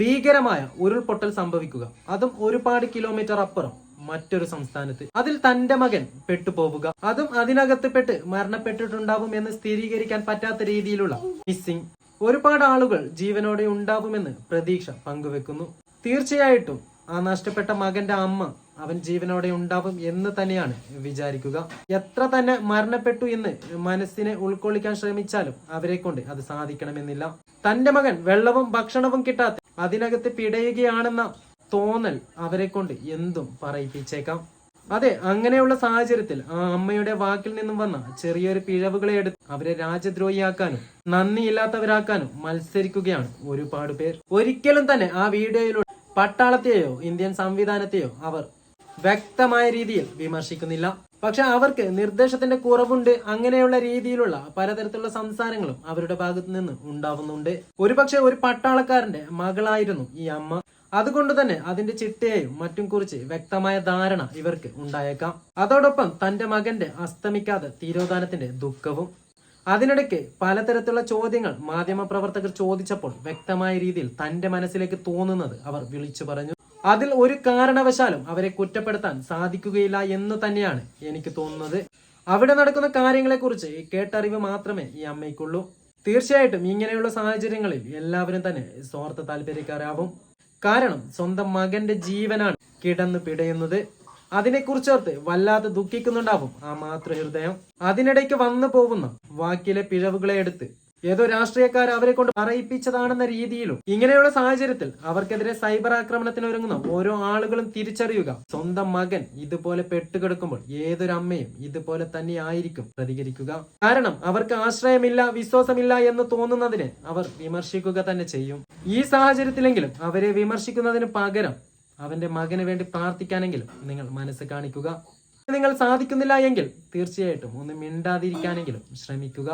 ഭീകരമായ ഉരുൾപൊട്ടൽ സംഭവിക്കുക. അതും ഒരുപാട് കിലോമീറ്റർ അപ്പുറം മറ്റൊരു സംസ്ഥാനത്ത്. അതിൽ തന്റെ മകൻ പെട്ടുപോവുക. അതും അതിനകത്ത് പെട്ട് മരണപ്പെട്ടിട്ടുണ്ടാവും എന്ന് സ്ഥിരീകരിക്കാൻ പറ്റാത്ത രീതിയിലുള്ള മിസ്സിംഗ് ഒരുപാട് ആളുകൾ ജീവനോടെ ഉണ്ടാവുമെന്ന് പ്രതീക്ഷ പങ്കുവെക്കുന്നു. തീർച്ചയായിട്ടും ആ നഷ്ടപ്പെട്ട മകന്റെ അമ്മ അവൻ ജീവനോടെ ഉണ്ടാവും എന്ന് തന്നെയാണ് വിചാരിക്കുക. എത്ര തന്നെ മരണപ്പെട്ടു എന്ന് മനസ്സിനെ ഉൾക്കൊള്ളിക്കാൻ ശ്രമിച്ചാലും അവരെ കൊണ്ട് അത് സാധിക്കണമെന്നില്ല. തന്റെ മകൻ വെള്ളവും ഭക്ഷണവും കിട്ടാത്ത അതിനകത്ത് പിടയുകയാണെന്ന തോന്നൽ അവരെ കൊണ്ട് എന്തും പറയിപ്പിച്ചേക്കാം. അതെ അങ്ങനെയുള്ള സാഹചര്യത്തിൽ ആ അമ്മയുടെ വാക്കിൽ നിന്നും വന്ന ചെറിയൊരു പിഴവുകളെ എടുത്ത് അവരെ രാജ്യദ്രോഹിയാക്കാനും നന്ദിയില്ലാത്തവരാക്കാനും മത്സരിക്കുകയാണ് ഒരുപാട് പേർ. ഒരിക്കലും തന്നെ ആ വീഡിയോയിലൂടെ പട്ടാളത്തെയോ ഇന്ത്യൻ സംവിധാനത്തെയോ അവർ വ്യക്തമായ രീതിയിൽ വിമർശിക്കുന്നില്ല. പക്ഷെ അവർക്ക് നിർദ്ദേശത്തിന്റെ കുറവുണ്ട് അങ്ങനെയുള്ള രീതിയിലുള്ള പലതരത്തിലുള്ള സംസാരങ്ങളും അവരുടെ ഭാഗത്ത് നിന്ന് ഉണ്ടാവുന്നുണ്ട്. ഒരുപക്ഷെ ഒരു പട്ടാളക്കാരന്റെ മകളായിരുന്നു ഈ അമ്മ. അതുകൊണ്ട് തന്നെ അതിന്റെ ചിട്ടയെയും മറ്റും കുറിച്ച് വ്യക്തമായ ധാരണ ഇവർക്ക് ഉണ്ടായേക്കാം. അതോടൊപ്പം തന്റെ മകന്റെ അസ്തമിക്കാതെ തീരോധാനത്തിന്റെ ദുഃഖവും. അതിനിടയ്ക്ക് പലതരത്തിലുള്ള ചോദ്യങ്ങൾ മാധ്യമപ്രവർത്തകർ ചോദിച്ചപ്പോൾ വ്യക്തമായ രീതിയിൽ തന്റെ മനസ്സിലേക്ക് തോന്നുന്നത് അവർ വിളിച്ചു പറഞ്ഞു. അതിൽ ഒരു കാരണവശാലും അവരെ കുറ്റപ്പെടുത്താൻ സാധിക്കുകയില്ല എന്ന് തന്നെയാണ് എനിക്ക് തോന്നുന്നത്. അവിടെ നടക്കുന്ന കാര്യങ്ങളെക്കുറിച്ച് കേട്ടറിവ് മാത്രമേ ഈ അമ്മയ്ക്കുള്ളൂ. തീർച്ചയായിട്ടും ഇങ്ങനെയുള്ള സാഹചര്യങ്ങളിൽ എല്ലാവരും തന്നെ സ്വാർത്ഥ താല്പര്യക്കാരാവും. കാരണം സ്വന്തം മകന്റെ ജീവനാണ് കിടന്ന് പിടയുന്നത്. അതിനെക്കുറിച്ചോർത്ത് വല്ലാതെ ദുഃഖിക്കുന്നുണ്ടാവും ആ മാതൃഹൃദയം. അതിനിടയ്ക്ക് വന്നു പോകുന്ന വാക്കിലെ പിഴവുകളെ എടുത്ത് ഏതോ രാഷ്ട്രീയക്കാർ അവരെ കൊണ്ട് പറയിപ്പിച്ചതാണെന്ന രീതിയിലും ഇങ്ങനെയുള്ള സാഹചര്യത്തിൽ അവർക്കെതിരെ സൈബർ ആക്രമണത്തിന് ഒരുങ്ങുന്ന ഓരോ ആളുകളും തിരിച്ചറിയുക. സ്വന്തം മകൻ ഇതുപോലെ പെട്ടുകിടക്കുമ്പോൾ ഏതൊരു അമ്മയും ഇതുപോലെ തന്നെ ആയിരിക്കും പ്രതികരിക്കുക. കാരണം അവർക്ക് ആശ്രയമില്ല വിശ്വാസമില്ല എന്ന് തോന്നുന്നതിനെ അവർ വിമർശിക്കുക തന്നെ ചെയ്യും. ഈ സാഹചര്യത്തിലെങ്കിലും അവരെ വിമർശിക്കുന്നതിന് പകരം അവന്റെ മകന് വേണ്ടി പ്രാർത്ഥിക്കാനെങ്കിലും നിങ്ങൾ മനസ്സ് കാണിക്കുക. നിങ്ങൾ സാധിക്കുന്നില്ല എങ്കിൽ തീർച്ചയായിട്ടും ഒന്ന് മിണ്ടാതിരിക്കാനെങ്കിലും ശ്രമിക്കുക.